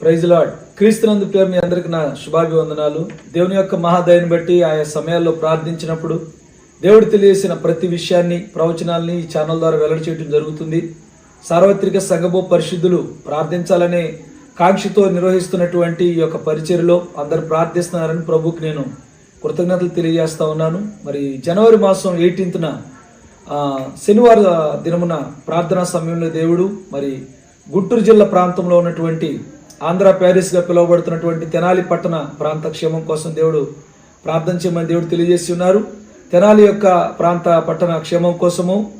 Praise lord క్రీస్తునందు పేరు మీ అందరికి నా శుభాభివందనాలు. దేవుని యొక్క మహాదయని బట్టి ఆయా సమయాల్లో ప్రార్థించినప్పుడు దేవుడు తెలియజేసిన ప్రతి విషయాన్ని ప్రవచనాల్ని ఈ ఛానల్ ద్వారా వెల్లడి చేయడం జరుగుతుంది. సార్వత్రిక సంఘము పరిశుద్ధులు ప్రార్థించాలనే కాంక్షతో నిర్వహిస్తున్నటువంటి ఈ యొక్క పరిచర్లో అందరు ప్రార్థిస్తున్నారని ప్రభుకి నేను కృతజ్ఞతలు తెలియజేస్తా ఉన్నాను. మరి జనవరి మాసం ఎయిటీన్త్న శనివారం దినమున ప్రార్థనా సమయంలో దేవుడు మరి గుంటూరు జిల్లా ప్రాంతంలో ఉన్నటువంటి ఆంధ్ర ప్యారిస్గా పిలువబడుతున్నటువంటి తెనాలి పట్టణ ప్రాంత క్షేమం కోసం దేవుడు ప్రార్థన చేయమని దేవుడు తెలియజేసి ఉన్నారు. తెనాలి యొక్క ప్రాంత పట్టణ క్షేమం కోసము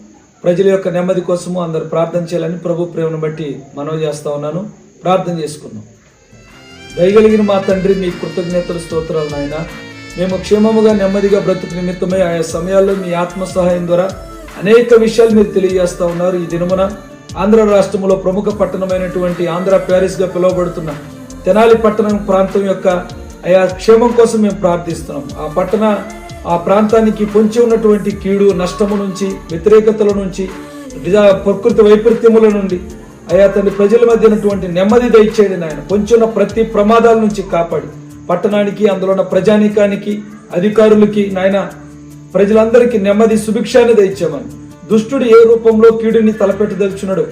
ప్రజల యొక్క నెమ్మది కోసము అందరు ప్రార్థన చేయాలని ప్రభు ప్రేమను బట్టి మనవి చేస్తా ఉన్నాను. ప్రార్థన చేసుకుందాం. దయగలిగిన మా తండ్రి మీ కృతజ్ఞతలు స్తోత్రాలు నాయన. మేము క్షేమముగా నెమ్మదిగా బ్రతుకు నిమిత్తమై ఆయా సమయాల్లో మీ ఆత్మ సహాయం ద్వారా అనేక విషయాలు మీరు తెలియజేస్తా ఉన్నారు ఈ దినమున. ఆంధ్ర రాష్ట్రంలో ప్రముఖ పట్టణమైనటువంటి ఆంధ్ర ప్యారిస్గా పిలువబడుతున్న తెనాలి పట్టణం ప్రాంతం యొక్క ఆయా క్షేమం కోసం మేము ప్రార్థిస్తున్నాం. ఆ పట్టణ ఆ ప్రాంతానికి పొంచి ఉన్నటువంటి కీడు నష్టము నుంచి వ్యతిరేకతల నుంచి ప్రకృతి వైపరీత్యముల నుండి అయా తన ప్రజల మధ్య ఉన్నటువంటి నెమ్మది దయచేయండి నాయన. పొంచున్న ప్రతి ప్రమాదాల నుంచి కాపాడి. పట్టణానికి అందులో ఉన్న ప్రజానీకానికి అధికారులకి నాయన ప్రజలందరికీ నెమ్మది సుభిక్షాన్ని దయచేమని దుష్టుడు ఏ రూపంలో కీడుని తలపెట్టదలుచున్నాడు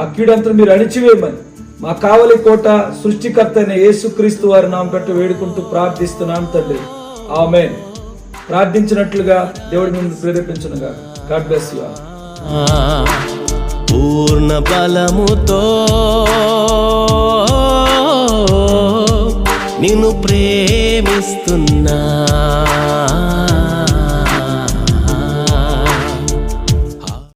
ఆ కీడంతా మీరు అణిచివేయమని. మా కావలి కోట సృష్టికర్త అయిన యేసుక్రీస్తు వారి నామ పెట్టి వేడుకుంటూ ప్రార్థిస్తున్నాను తండ్రి ఆమె ప్రార్థించినట్లుగా దేవుడి మిమ్మల్ని ప్రేరేపించనుగా గాడ్ బ్లెస్ యు పూర్ణ బలముతో నిన్ను ప్రేమిస్తున్నా.